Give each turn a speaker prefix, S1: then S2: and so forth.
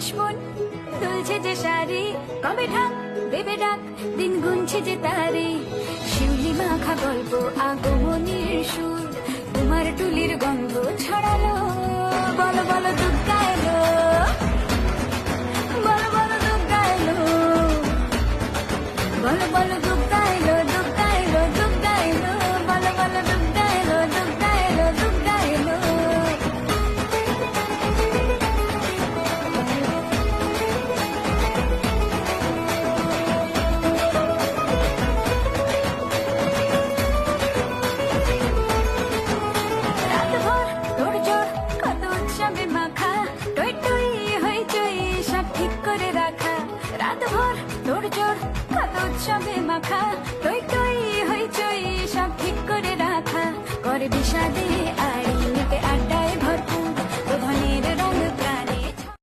S1: হাসমন দুলছে যে শাড়ি কবে ঢাক, দেবে ডাক, দিন গুনছে যে তারি। শিউলি মাখা গল্প আগমনীর রঙে মাখা। টই টই হই চই, সব ঠিক করে রাখা। রাত ভোর তোর জোর কত উৎসবে মাখা। টই টই হই চই, সব ঠিক করে রাখা। করে বিষাদে